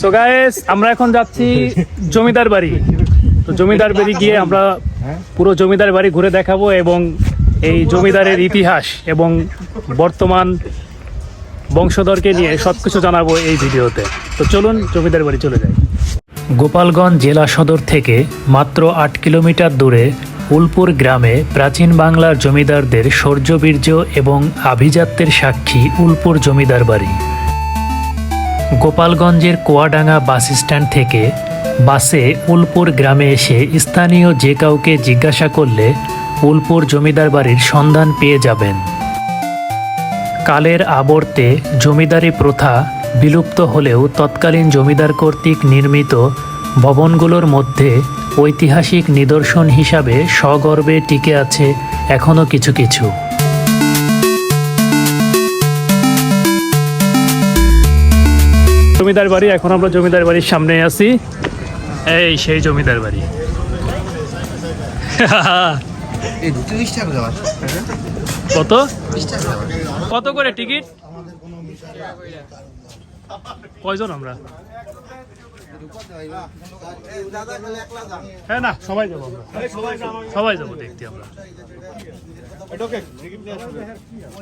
So guys আমরা এখন যাচ্ছি জমিদার বাড়ি। তো জমিদার বাড়ি গিয়ে আমরা পুরো জমিদার বাড়ি ঘুরে দেখাবো এবং এই জমিদারের ইতিহাস এবং বর্তমান বংশধরকে নিয়ে সব কিছু জানাব এই ভিডিওতে। তো চলুন জমিদার বাড়ি চলে যাই। গোপালগঞ্জ জেলা সদর থেকে মাত্র আট কিলোমিটার দূরে উলপুর গ্রামে প্রাচীন বাংলার জমিদারদের শৌর্যবীর্য এবং আভিজাত্যের সাক্ষী উলপুর জমিদার বাড়ি। গোপালগঞ্জের কুয়াডাঙ্গা বাস স্ট্যান্ড থেকে বাসে উলপুর গ্রামে এসে স্থানীয় যে কাউকে জিজ্ঞাসা করলে উলপুর জমিদার বাড়ির সন্ধান পেয়ে যাবেন। কালের আবর্তে জমিদারি প্রথা বিলুপ্ত হলেও তৎকালীন জমিদার কর্তৃক নির্মিত ভবনগুলোর মধ্যে ঐতিহাসিক নিদর্শন হিসাবে সগর্বে টিকে আছে এখনও কিছু কিছু। জমিদার বাড়ি এখন আমরা জমিদার বাড়ির সামনে আছি। এই সেই জমিদার বাড়ি। কত? কত করে টিকিট? কয়জন আমরা? হ্যাঁ না সবাই যাব আমরা। সবাই যাব দেখতে আমরা।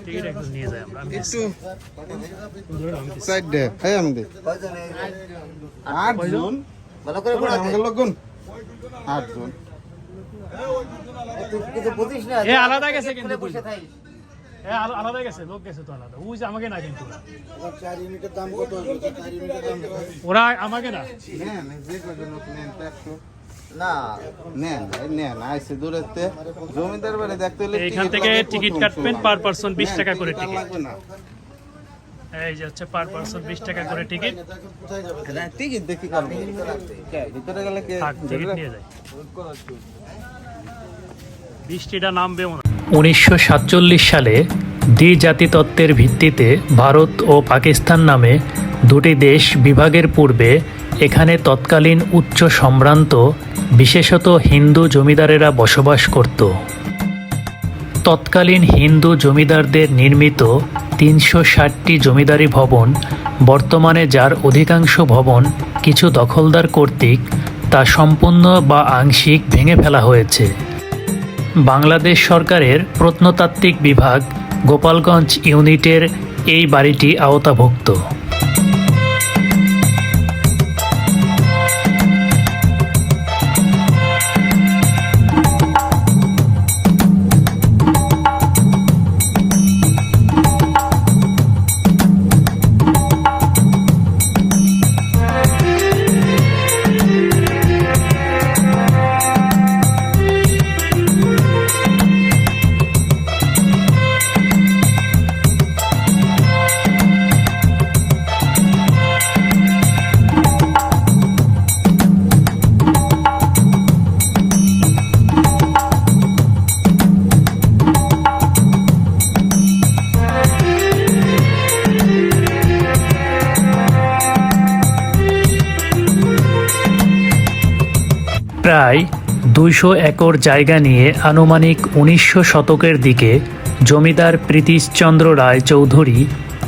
টিকিট একদম নিয়ে যাই আমরা। একটু সাইড দে। হ্যাঁ আমি আট জন ভালো করে পড়া আট জন এ আলাদা গেছে কিন্তু বসে বসে থাকিস। আলা- আলাদা গেছে লোক গেছে তো আলাদা। ওই যে আমাকে না কিন্তু। চার ইউনিটের দাম কত চার ইউনিটের দাম ওরা আমাকে না? না নেন ভাই নেন আইসে দূরেতে জমিদার বাড়ি দেখতে হলে এইখান থেকে টিকিট কাটবেন পার পার্সন বিশ টাকা করে টিকিট এই যে হচ্ছে পার পার্সন বিশ টাকা করে টিকিট টিকিট দেখি ভিতরে গেলে টিকিট নিয়ে যায় বৃষ্টিটা নামবে উনিশশো সাতচল্লিশ সালে দ্বিজাতি তত্ত্বের ভিত্তিতে ভারত ও পাকিস্তান নামে দুটি দেশ বিভাগের পূর্বে এখানে তৎকালীন উচ্চ সম্ভ্রান্ত, বিশেষত হিন্দু জমিদারেরা বসবাস করত। তৎকালীন হিন্দু জমিদারদের নির্মিত তিনশো ষাটটি জমিদারি ভবন বর্তমানে যার অধিকাংশ ভবন কিছু দখলদার কর্তৃক তা সম্পূর্ণ বা আংশিক ভেঙে ফেলা হয়েছে। বাংলাদেশ সরকারের প্রত্নতাত্ত্বিক বিভাগ গোপালগঞ্জ ইউনিটের এই বাড়িটি আওতাভুক্ত। প্রায় দুইশো একর জায়গা নিয়ে আনুমানিক উনিশশো শতকের দিকে জমিদার প্রীতিশচন্দ্র রায় চৌধুরী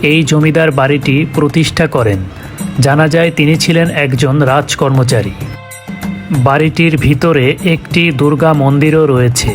এই জমিদার বাড়িটি প্রতিষ্ঠা করেন। জানা যায় তিনি ছিলেন একজন রাজকর্মচারী। বাড়িটির ভিতরে একটি দুর্গা মন্দিরও রয়েছে।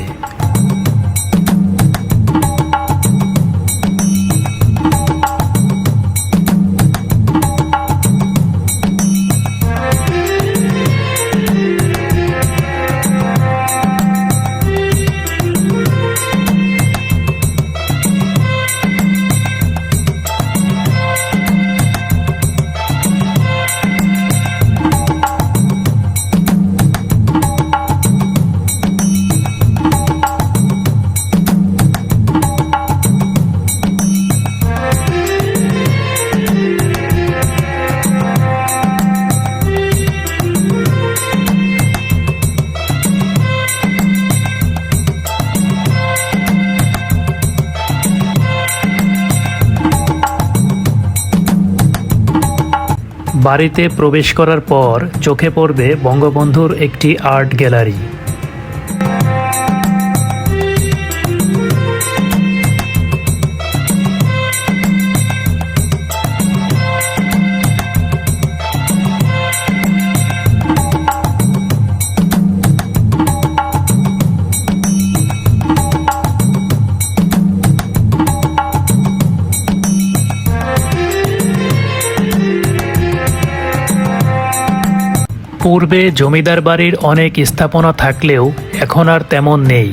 বাড়িতে প্রবেশ করার পর চোখে পড়বে বঙ্গবন্ধুর একটি আর্ট গ্যালারি। পূর্বে জমিদার বাড়ির অনেক স্থাপনা থাকলেও এখন আর তেমন নেই।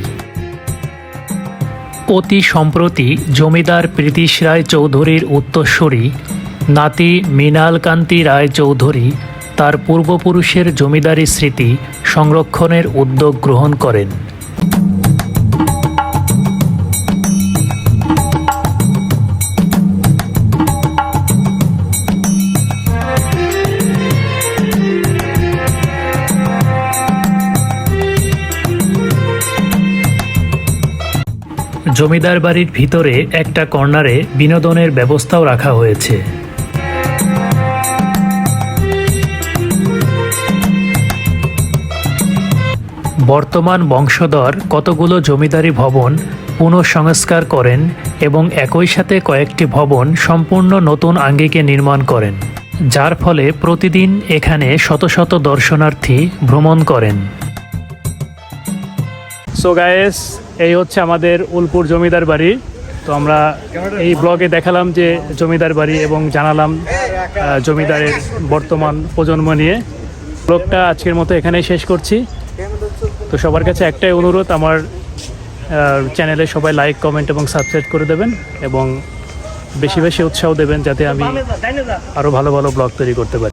অতি সম্প্রতি জমিদার প্রীতিশ রায় চৌধুরীর উত্তরসূরি, নাতি মৃণালকান্তি রায় চৌধুরী তার পূর্বপুরুষের জমিদারি স্মৃতি সংরক্ষণের উদ্যোগ গ্রহণ করেন। জমিদার বাড়ির ভিতরে একটা কর্নারে বিনোদনের ব্যবস্থাও রাখা হয়েছে। বর্তমান বংশধর কতগুলো জমিদারি ভবন পুনঃসংস্কার করেন এবং একই সাথে কয়েকটি ভবন সম্পূর্ণ নতুন আঙ্গিকে নির্মাণ করেন, যার ফলে প্রতিদিন এখানে শত শত দর্শনার্থী ভ্রমণ করেন। সো গায়েস এই হচ্ছে আমাদের উলপুর জমিদার বাড়ি। তো আমরা এই ব্লগে দেখালাম যে জমিদার বাড়ি এবং জানালাম জমিদারের বর্তমান প্রজন্ম নিয়ে। ব্লগটা আজকের মতো এখানেই শেষ করছি। তো সবার কাছে একটাই অনুরোধ, আমার চ্যানেলে সবাই লাইক কমেন্ট এবং সাবস্ক্রাইব করে দেবেন এবং বেশি বেশি উৎসাহ দেবেন যাতে আমি আরও ভালো ভালো ব্লগ তৈরি করতে পারি।